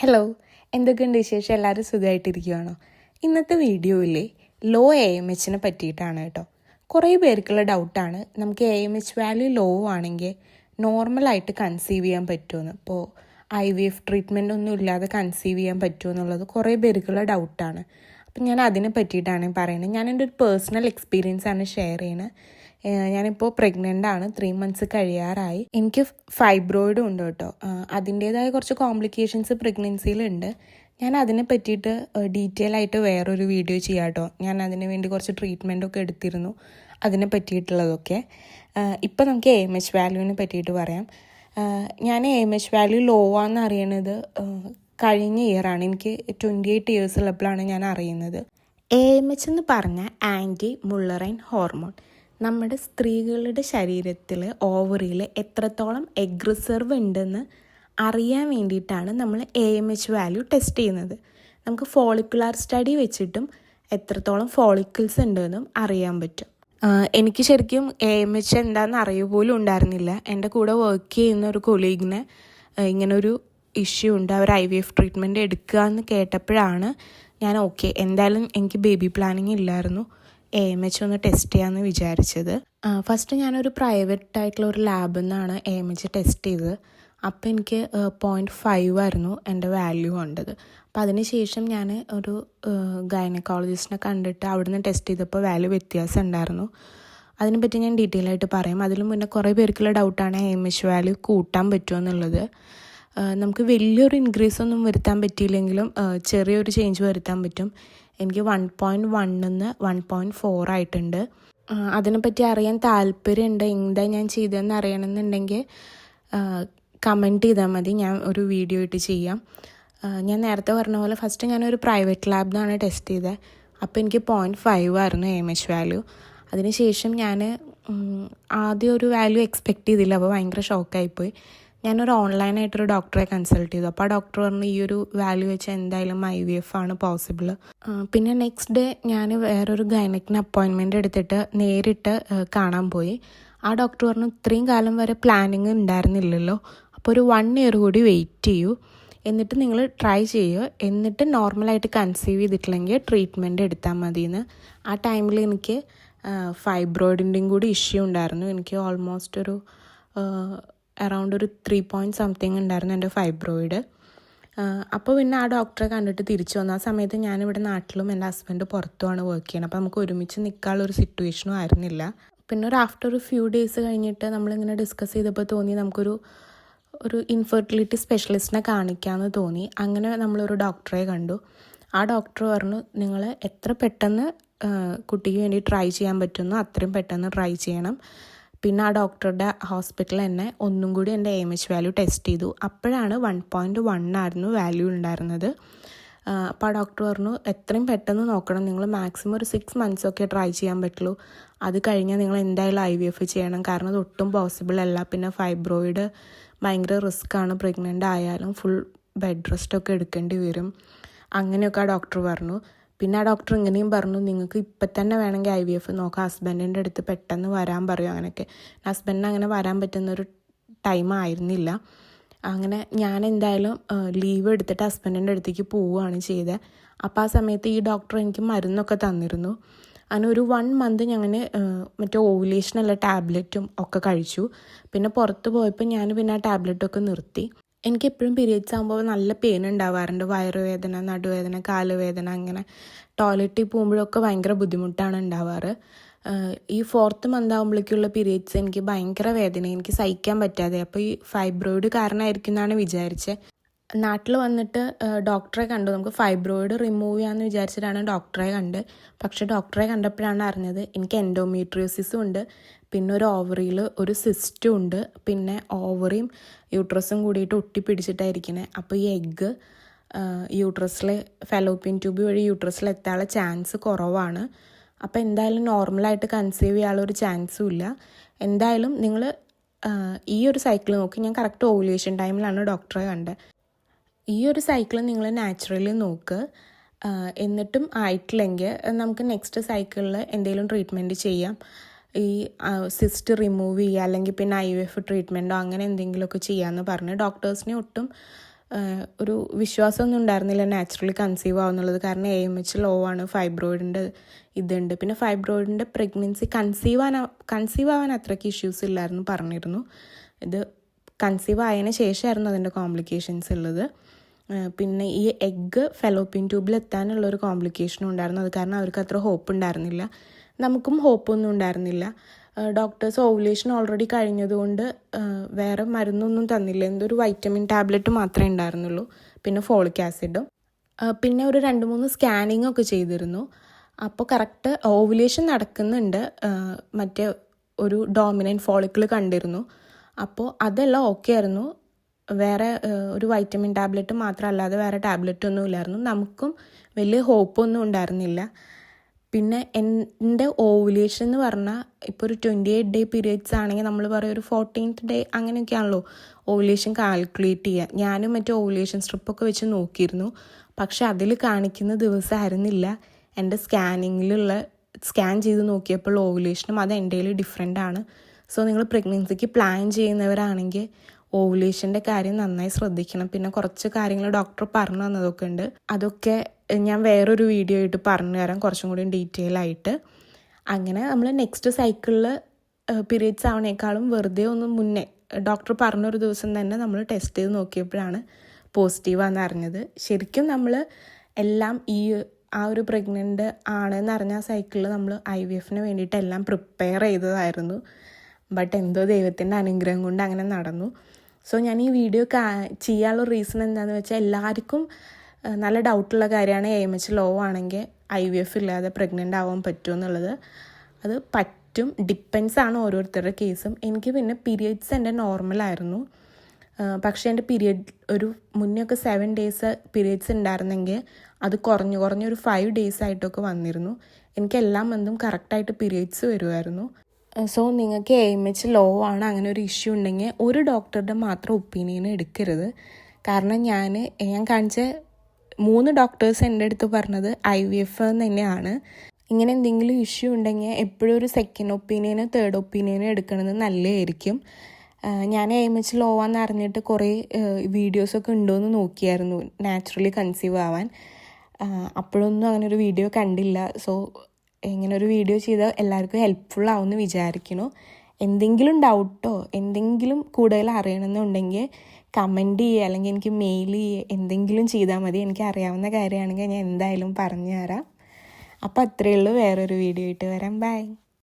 Hello എന്തൊക്കെയുണ്ട് വിശേഷം? എല്ലാവരും സുഖമായിട്ടിരിക്കുകയാണോ ഇന്നത്തെ വീഡിയോയിലെ ലോ എ എം എച്ചിനെ പറ്റിയിട്ടാണ് കേട്ടോ. കുറേ പേർക്കുള്ള ഡൗട്ടാണ് നമുക്ക് A M H value low ആണെങ്കിൽ നോർമലായിട്ട് കൺസീവ് ചെയ്യാൻ പറ്റുമെന്ന്. ഇപ്പോൾ ഐ വി എഫ് ട്രീറ്റ്മെന്റ് ഒന്നും ഇല്ലാതെ കൺസീവ് ചെയ്യാൻ പറ്റുമോ എന്നുള്ളത് കുറേ പേർക്കുള്ള ഡൗട്ടാണ് അപ്പം ഞാൻ അതിനെ പറ്റിയിട്ടാണ് പറയുന്നത്. ഞാൻ എന്റെ ഒരു പേഴ്സണൽ എക്സ്പീരിയൻസ് ആണ് ഷെയർ ചെയ്യുന്നത്. ഞാനിപ്പോൾ പ്രഗ്നന്റ് ആണ്. ത്രീ മന്ത്സ് കഴിയാറായി. എനിക്ക് ഫൈബ്രോയിഡും ഉണ്ട് കേട്ടോ. അതിന്റേതായ കുറച്ച് കോംപ്ലിക്കേഷൻസ് പ്രഗ്നൻസിയിലുണ്ട് ഞാൻ അതിനെ പറ്റിയിട്ട് ഡീറ്റെയിൽ ആയിട്ട് വേറൊരു വീഡിയോ ചെയ്യാം കേട്ടോ. ഞാൻ അതിന് വേണ്ടി കുറച്ച് ട്രീറ്റ്മെന്റ് ഒക്കെ എടുത്തിരുന്നു അതിനെ പറ്റിയിട്ടുള്ളതൊക്കെ. ഇപ്പം നമുക്ക് എ എച്ച് വാല്യൂവിനെ പറ്റിയിട്ട് പറയാം. ഞാൻ എ എച്ച് വാല്യൂ ലോ ആണെന്ന് അറിയണത് കഴിഞ്ഞ ഇയറാണ് എനിക്ക് ട്വന്റി എയ്റ്റ് ഇയേഴ്സ് ഉള്ളപ്പോഴാണ് ഞാൻ അറിയുന്നത്. എ എം എച്ച് എന്ന് പറഞ്ഞ ആന്റി മുള്ളറൈൻ ഹോർമോൺ. നമ്മുടെ സ്ത്രീകളുടെ ശരീരത്തിൽ ഓവറിയിൽ എത്രത്തോളം എഗ് റിസർവ് ഉണ്ടെന്ന് അറിയാൻ വേണ്ടിയിട്ടാണ് നമ്മൾ A M H value test ചെയ്യുന്നത്. നമുക്ക് ഫോളിക്കുലാർ സ്റ്റഡി വെച്ചിട്ടും എത്രത്തോളം ഫോളിക്കിൾസ് ഉണ്ടെന്നും അറിയാൻ പറ്റും. എനിക്ക് ശരിക്കും എ എം എച്ച് എന്താണെന്ന് അറിയ പോലും ഉണ്ടായിരുന്നില്ല. എന്റെ കൂടെ വർക്ക് ചെയ്യുന്ന ഒരു കൊലീഗിനെ ഇങ്ങനൊരു ഇഷ്യൂ ഉണ്ട്. അവർ ഐ വി എഫ് ട്രീറ്റ്മെന്റ് എടുക്കുക എന്ന് കേട്ടപ്പോഴാണ് ഞാൻ ഓക്കെ എന്തായാലും എനിക്ക് ബേബി പ്ലാനിങ് ഇല്ലായിരുന്നു. എ എം എച്ച് ഒന്ന് ടെസ്റ്റ് ചെയ്യാമെന്ന് വിചാരിച്ചത്. ഫസ്റ്റ് ഞാനൊരു പ്രൈവറ്റ് ആയിട്ടുള്ള ഒരു ലാബിൽ നിന്നാണ് എ എം എച്ച് ടെസ്റ്റ് ചെയ്തത്. അപ്പോൾ എനിക്ക് പോയിന്റ് ഫൈവ് ആയിരുന്നു എന്റെ വാല്യൂ കണ്ടത്. അപ്പോൾ അതിനുശേഷം ഞാൻ ഒരു ഗൈനക്കോളജിസ്റ്റിനെ കണ്ടിട്ട് അവിടുന്ന് ടെസ്റ്റ് ചെയ്തപ്പോൾ വാല്യൂ വ്യത്യാസം ഉണ്ടായിരുന്നു. അതിനെപ്പറ്റി ഞാൻ ഡീറ്റെയിൽ ആയിട്ട് പറയാം. അതിന് മുന്നേ കുറേ പേർക്കുള്ള ഡൗട്ടാണ് എം എച്ച് വാല്യൂ കൂട്ടാൻ പറ്റുമോ എന്നുള്ളത്. നമുക്ക് വലിയൊരു ഇൻക്രീസ് ഒന്നും വരുത്താൻ പറ്റിയില്ലെങ്കിലും ചെറിയൊരു ചേഞ്ച് വരുത്താൻ പറ്റും. എനിക്ക് വൺ പോയിന്റ് വണ്ണിന്ന് വൺ പോയിന്റ് ഫോർ ആയിട്ടുണ്ട്. അതിനെപ്പറ്റി അറിയാൻ താല്പര്യമുണ്ട്. എന്താ ഞാൻ ചെയ്തതെന്ന് അറിയണമെന്നുണ്ടെങ്കിൽ കമന്റ് ചെയ്താൽ മതി. ഞാൻ ഒരു വീഡിയോ ഇട്ട് ചെയ്യാം. ഞാൻ നേരത്തെ പറഞ്ഞ പോലെ ഫസ്റ്റ് ഞാനൊരു പ്രൈവറ്റ് ലാബിൽ നിന്നാണ് ടെസ്റ്റ് ചെയ്തത് അപ്പോൾ എനിക്ക് പോയിന്റ് ഫൈവ് ആയിരുന്നു എം എച്ച് വാല്യൂ അതിനുശേഷം ഞാൻ ആദ്യം ഒരു വാല്യൂ എക്സ്പെക്റ്റ് ചെയ്തില്ല. അപ്പോൾ ഭയങ്കര ഷോക്കായിപ്പോയി ഞാനൊരു ഓൺലൈനായിട്ടൊരു ഡോക്ടറെ കൺസൾട്ട് ചെയ്തു. അപ്പോൾ ആ ഡോക്ടർ പറഞ്ഞു ഈ ഒരു വാല്യൂ വെച്ച് എന്തായാലും ഐ വി എഫ് ആണ് പോസിബിൾ പിന്നെ നെക്സ്റ്റ് ഡേ ഞാൻ വേറൊരു ഗൈനക്കിന് അപ്പോയിൻമെന്റ് എടുത്തിട്ട് നേരിട്ട് കാണാൻ പോയി. ആ ഡോക്ടർ പറഞ്ഞു ഇത്രയും കാലം വരെ പ്ലാനിങ് ഉണ്ടായിരുന്നില്ലല്ലോ. അപ്പോൾ ഒരു വൺ ഇയർ കൂടി വെയിറ്റ് ചെയ്യൂ. എന്നിട്ട് നിങ്ങൾ ട്രൈ ചെയ്യുക എന്നിട്ട് നോർമലായിട്ട് കൺസീവ് ചെയ്തിട്ടില്ലെങ്കിൽ ട്രീറ്റ്മെന്റ് എടുത്താൽ മതിയെന്ന് ആ ടൈമിൽ എനിക്ക് ഫൈബ്രോയിഡിന്റെയും കൂടി ഇഷ്യൂ ഉണ്ടായിരുന്നു. എനിക്ക് ഓൾമോസ്റ്റ് ഒരു അറൗണ്ട് ഒരു ത്രീ പോയിന്റ് സംതിങ് ഉണ്ടായിരുന്നു എന്റെ ഫൈബ്രോയിഡ് അപ്പോൾ പിന്നെ ആ ഡോക്ടറെ കണ്ടിട്ട് തിരിച്ചു വന്നു. ആ സമയത്ത് ഞാനിവിടെ നാട്ടിലും എന്റെ ഹസ്ബൻഡ് പുറത്തുമാണ് വർക്ക് ചെയ്യുന്നത്. അപ്പോൾ നമുക്ക് ഒരുമിച്ച് നിൽക്കാനുള്ള ഒരു സിറ്റുവേഷനും ആയിരുന്നില്ല. പിന്നെ ഒരു ആഫ്റ്റർ ഒരു ഫ്യൂ ഡേയ്സ് കഴിഞ്ഞിട്ട് നമ്മളിങ്ങനെ ഡിസ്കസ് ചെയ്തപ്പോൾ തോന്നി നമുക്കൊരു ഒരു ഇൻഫെർട്ടിലിറ്റി സ്പെഷ്യലിസ്റ്റിനെ കാണിക്കാമെന്ന് തോന്നി. അങ്ങനെ നമ്മളൊരു ഡോക്ടറെ കണ്ടു. ആ ഡോക്ടർ പറഞ്ഞു നിങ്ങൾ എത്ര പെട്ടെന്ന് കുട്ടിക്ക് വേണ്ടി ട്രൈ ചെയ്യാൻ പറ്റുന്നു അത്രയും പെട്ടെന്ന് ട്രൈ ചെയ്യണം. പിന്നെ ആ ഡോക്ടറുടെ ഹോസ്പിറ്റലിൽ തന്നെ ഒന്നും കൂടി എന്റെ എം എച്ച് വാല്യൂ ടെസ്റ്റ് ചെയ്തു. അപ്പോഴാണ് വൺ പോയിന്റ് വൺ ആയിരുന്നു വാല്യൂ ഉണ്ടായിരുന്നത്. അപ്പോൾ ആ ഡോക്ടർ പറഞ്ഞു എത്രയും പെട്ടെന്ന് നോക്കണം. നിങ്ങൾ മാക്സിമം ഒരു സിക്സ് മന്ത്സ് ഒക്കെ ട്രൈ ചെയ്യാൻ പറ്റുള്ളൂ. അത് കഴിഞ്ഞാൽ നിങ്ങൾ എന്തായാലും ഐ വി എഫ് ചെയ്യണം. കാരണം അത് ഒട്ടും പോസിബിൾ അല്ല. പിന്നെ ഫൈബ്രോയിഡ് ഭയങ്കര ആണ്. പ്രഗ്നന്റ് ആയാലും ഫുൾ ബെഡ് റെസ്റ്റ് ഒക്കെ എടുക്കേണ്ടി വരും. അങ്ങനെയൊക്കെ ആ ഡോക്ടർ പറഞ്ഞു. പിന്നെ ആ ഡോക്ടർ ഇങ്ങനെയും പറഞ്ഞു നിങ്ങൾക്ക് ഇപ്പം തന്നെ വേണമെങ്കിൽ ഐ വി എഫ് നോക്കാം. ഹസ്ബൻഡിന്റെ അടുത്ത് പെട്ടെന്ന് വരാൻ പറയും അങ്ങനെയൊക്കെ. ഹസ്ബൻഡിന് അങ്ങനെ വരാൻ പറ്റുന്ന ഒരു ടൈം ആയിരുന്നില്ല. അങ്ങനെ ഞാൻ എന്തായാലും ലീവ് എടുത്തിട്ട് ഹസ്ബൻഡിന്റെ അടുത്തേക്ക് പോവുകയാണ് ചെയ്തത് അപ്പോൾ ആ സമയത്ത് ഈ ഡോക്ടർ എനിക്ക് മരുന്നൊക്കെ തന്നിരുന്നു. അങ്ങനെ ഒരു വൺ മന്ത് ഞാൻ മറ്റേ ഓവുലേഷനുള്ള ടാബ്ലറ്റും ഒക്കെ കഴിച്ചു. പിന്നെ പുറത്ത് പോയപ്പോൾ ഞാൻ പിന്നെ ആ ടാബ്ലറ്റൊക്കെ നിർത്തി. എനിക്ക് എപ്പോഴും പീരിയഡ്സ് ആകുമ്പോൾ നല്ല പെയിൻ ഉണ്ടാവാറുണ്ട് വയറുവേദന നടുവേദന കാലുവേദന അങ്ങനെ. ടോയ്ലറ്റിൽ പോകുമ്പോഴൊക്കെ ഭയങ്കര ബുദ്ധിമുട്ടാണ് ഉണ്ടാവാറ്. ഈ ഫോർത്ത് മന്ത് ആകുമ്പോഴേക്കുള്ള പീരിയഡ്സ് എനിക്ക് ഭയങ്കര വേദന എനിക്ക് സഹിക്കാൻ പറ്റാതെ. അപ്പോൾ ഈ ഫൈബ്രോയിഡ് കാരണമായിരിക്കും എന്നാണ് വിചാരിച്ചത് നാട്ടിൽ വന്നിട്ട് ഡോക്ടറെ കണ്ടു. നമുക്ക് ഫൈബ്രോയിഡ് റിമൂവ് ചെയ്യാമെന്ന് വിചാരിച്ചിട്ടാണ് ഡോക്ടറെ കണ്ട്. പക്ഷേ ഡോക്ടറെ കണ്ടപ്പോഴാണ് അറിഞ്ഞത് എനിക്ക് എൻഡോമീട്രിയോസിസും ഉണ്ട്. പിന്നെ ഒരു ഓവറിയിൽ ഒരു സിസ്റ്റും ഉണ്ട്. പിന്നെ ഓവറിയും യൂട്രസും കൂടിയിട്ട് ഒട്ടിപ്പിടിച്ചിട്ടായിരിക്കണേ അപ്പോൾ ഈ എഗ്ഗ് യൂട്രസിൽ ഫെലോപ്പിൻ ട്യൂബ് വഴി യൂട്രസിൽ എത്താനുള്ള ചാൻസ് കുറവാണ്. അപ്പോൾ എന്തായാലും നോർമലായിട്ട് കൺസീവ് ചെയ്യാനുള്ള ഒരു ചാൻസും ഇല്ല. എന്തായാലും നിങ്ങൾ ഈ ഒരു സൈക്കിൾ നോക്കി. ഞാൻ കറക്റ്റ് ഓവുലേഷൻ ടൈമിലാണ് ഡോക്ടറെ കണ്ടത് ഈ ഒരു സൈക്കിൾ നിങ്ങൾ നാച്ചുറലി നോക്ക്. എന്നിട്ടും ആയിട്ടില്ലെങ്കിൽ നമുക്ക് നെക്സ്റ്റ് സൈക്കിളിൽ എന്തെങ്കിലും ട്രീറ്റ്മെന്റ് ചെയ്യാം. ഈ സിസ്റ്റ് റിമൂവ് ചെയ്യുക അല്ലെങ്കിൽ പിന്നെ ഐ എഫ് ട്രീറ്റ്മെന്റോ അങ്ങനെ എന്തെങ്കിലുമൊക്കെ ചെയ്യാമെന്ന് പറഞ്ഞ് ഡോക്ടേഴ്സിനെ ഒട്ടും ഒരു വിശ്വാസമൊന്നും ഉണ്ടായിരുന്നില്ല. നാച്ചുറലി കൺസീവ് ആവുന്നുള്ളത്. കാരണം എ എം എച്ച് ലോ ആണ് ഫൈബ്രോയിഡിന്റെ ഇതുണ്ട്. പിന്നെ ഫൈബ്രോയിഡിന്റെ പ്രഗ്നൻസി കൺസീവ് ആവാൻ കൺസീവ് ആവാൻ അത്രയ്ക്ക് ഇഷ്യൂസ് ഇല്ലായിരുന്നു പറഞ്ഞിരുന്നു. ഇത് കൺസീവ് ആയതിനു ശേഷമായിരുന്നു അതിന്റെ കോംപ്ലിക്കേഷൻസ് ഉള്ളത്. പിന്നെ ഈ എഗ്ഗ് ഫെലോപ്പിൻ ട്യൂബിൽ എത്താനുള്ള ഒരു കോംപ്ലിക്കേഷനും ഉണ്ടായിരുന്നു. അത് കാരണം അവർക്ക് അത്ര ഹോപ്പ് ഉണ്ടായിരുന്നില്ല. നമുക്കും ഹോപ്പൊന്നും ഉണ്ടായിരുന്നില്ല. ഡോക്ടേഴ്സ് ഓവുലേഷൻ ഓൾറെഡി കഴിഞ്ഞതുകൊണ്ട് വേറെ മരുന്നൊന്നും തന്നില്ല. എന്തൊരു വൈറ്റമിൻ ടാബ്ലറ്റ് മാത്രമേ ഉണ്ടായിരുന്നുള്ളൂ. പിന്നെ ഫോളിക് ആസിഡും പിന്നെ ഒരു രണ്ട് മൂന്ന് സ്കാനിങ് ഒക്കെ ചെയ്തിരുന്നു. അപ്പോൾ കറക്റ്റ് ഓവുലേഷൻ നടക്കുന്നുണ്ട്. മറ്റേ ഒരു ഡോമിനന്റ് ഫോളിക്കിൾ കണ്ടിരുന്നു. അപ്പോൾ അതെല്ലാം ഓക്കെ ആയിരുന്നു. വേറെ ഒരു വൈറ്റമിൻ ടാബ്ലറ്റ് മാത്രമല്ലാതെ വേറെ ടാബ്ലറ്റ് ഒന്നും ഇല്ലായിരുന്നു നമുക്കും വലിയ ഹോപ്പൊന്നും ഉണ്ടായിരുന്നില്ല. പിന്നെ എന്റെ ഓവുലേഷൻ എന്ന് പറഞ്ഞാൽ ഇപ്പോൾ ഒരു ട്വന്റി എയ്റ്റ് ഡേ പീരിയഡ്സ് ആണെങ്കിൽ നമ്മൾ പറയും ഒരു ഫോർട്ടീൻത്ത് ഡേ അങ്ങനെയൊക്കെയാണല്ലോ ഓവുലേഷൻ കാൽക്കുലേറ്റ് ചെയ്യുക ഞാനും മറ്റേ ഓവുലേഷൻ സ്ട്രിപ്പൊക്കെ വെച്ച് നോക്കിയിരുന്നു. പക്ഷെ അതിൽ കാണിക്കുന്ന ദിവസമായിരുന്നില്ല. എന്റെ സ്കാനിങ്ങിലുള്ള സ്കാൻ ചെയ്ത് നോക്കിയപ്പോൾ ഓവുലേഷനും അത് എന്റെ ഡിഫറെന്റ് ആണ്. സോ നിങ്ങൾ പ്രഗ്നൻസിക്ക് പ്ലാൻ ചെയ്യുന്നവരാണെങ്കിൽ ഓവുലേഷന്റെ കാര്യം നന്നായി ശ്രദ്ധിക്കണം. പിന്നെ കുറച്ച് കാര്യങ്ങൾ ഡോക്ടർ പറഞ്ഞു തന്നതൊക്കെ ഉണ്ട്. അതൊക്കെ ഞാൻ വേറൊരു വീഡിയോ ആയിട്ട് പറഞ്ഞു തരാം. കുറച്ചും കൂടി ഡീറ്റെയിൽ ആയിട്ട്. അങ്ങനെ നമ്മൾ നെക്സ്റ്റ് സൈക്കിളിൽ പീരീഡ്സ് ആവണേക്കാളും വെറുതെ ഒന്ന് മുന്നേ ഡോക്ടർ പറഞ്ഞൊരു ദിവസം തന്നെ നമ്മൾ ടെസ്റ്റ് ചെയ്ത് നോക്കിയപ്പോഴാണ് പോസിറ്റീവാന്ന് അറിഞ്ഞത്. ശരിക്കും നമ്മൾ എല്ലാം ഈ ആ ഒരു പ്രഗ്നന്റ് ആണെന്ന് അറിഞ്ഞ ആ സൈക്കിളിൽ നമ്മൾ ഐ വി എഫിന് വേണ്ടിയിട്ട് എല്ലാം പ്രിപ്പയർ ചെയ്തതായിരുന്നു. ബട്ട് എന്തോ ദൈവത്തിന്റെ അനുഗ്രഹം കൊണ്ട് അങ്ങനെ നടന്നു. സോ ഞാൻ ഈ വീഡിയോ ചെയ്യാനുള്ള റീസൺ എന്താണെന്ന് വെച്ചാൽ എല്ലാവർക്കും നല്ല ഡൗട്ടുള്ള കാര്യമാണ് എ എം എച്ച് ലോ ആണെങ്കിൽ ഐ വി എഫ് ഇല്ലാതെ പ്രഗ്നന്റ് ആവാൻ പറ്റുമോ എന്നുള്ളത്. അത് പറ്റും ഡിപ്പെൻസ് ആണ് ഓരോരുത്തരുടെ കേസും എനിക്ക് പിന്നെ പീരിയഡ്സ് എന്റെ നോർമലായിരുന്നു പക്ഷേ എന്റെ പീരിയഡ് ഒരു മുന്നേ ഒക്കെ സെവൻ ഡേയ്സ് പീരിയഡ്സ് ഉണ്ടായിരുന്നെങ്കിൽ അത് കുറഞ്ഞു കുറഞ്ഞ് ഒരു ഫൈവ് ഡേയ്സ് ആയിട്ടൊക്കെ വന്നിരുന്നു. എനിക്ക് എല്ലാ മന്തും കറക്റ്റായിട്ട് പീരിയഡ്സ് വരുമായിരുന്നു. സോ നിങ്ങൾക്ക് എ എച്ച് ലോ ആണ് അങ്ങനെ ഒരു ഇഷ്യൂ ഉണ്ടെങ്കിൽ ഒരു ഡോക്ടറുടെ മാത്രം ഒപ്പീനിയൻ എടുക്കരുത്. കാരണം ഞാൻ ഞാൻ കാണിച്ച മൂന്ന് ഡോക്ടേഴ്സ് എന്റെ അടുത്ത് പറഞ്ഞത് ഐ വി എഫ് തന്നെയാണ്. ഇങ്ങനെ എന്തെങ്കിലും ഇഷ്യൂ ഉണ്ടെങ്കിൽ എപ്പോഴും ഒരു സെക്കൻഡ് ഒപ്പീനിയനോ തേർഡ് ഒപ്പീനിയനോ എടുക്കണത് നല്ലതായിരിക്കും. ഞാൻ ഞാൻ എം എച്ച് ലോ ആണെന്ന് അറിഞ്ഞിട്ട് കുറേ വീഡിയോസൊക്കെ ഉണ്ടോയെന്ന് നോക്കിയായിരുന്നു നാച്ചുറലി കൺസീവ് ആവാൻ. അപ്പോഴൊന്നും അങ്ങനെ ഒരു വീഡിയോ കണ്ടില്ല. സോ ഇങ്ങനെ ഒരു വീഡിയോ ചെയ്താൽ എല്ലാവർക്കും ഹെൽപ്ഫുൾ ആവുമെന്ന് വിചാരിക്കുന്നു എന്തെങ്കിലും ഡൗട്ടോ എന്തെങ്കിലും കൂടുതൽ അറിയണമെന്നുണ്ടെങ്കിൽ കമന്റ് ചെയ്യുക അല്ലെങ്കിൽ എനിക്ക് മെയിൽ ചെയ്യുക എന്തെങ്കിലും ചെയ്താൽ മതി. എനിക്ക് അറിയാവുന്ന കാര്യമാണെങ്കിൽ ഞാൻ എന്തായാലും പറഞ്ഞു തരാം അപ്പോൾ അത്രയേ ഉള്ളൂ. വേറൊരു വീഡിയോ ആയിട്ട് വരാം. ബൈ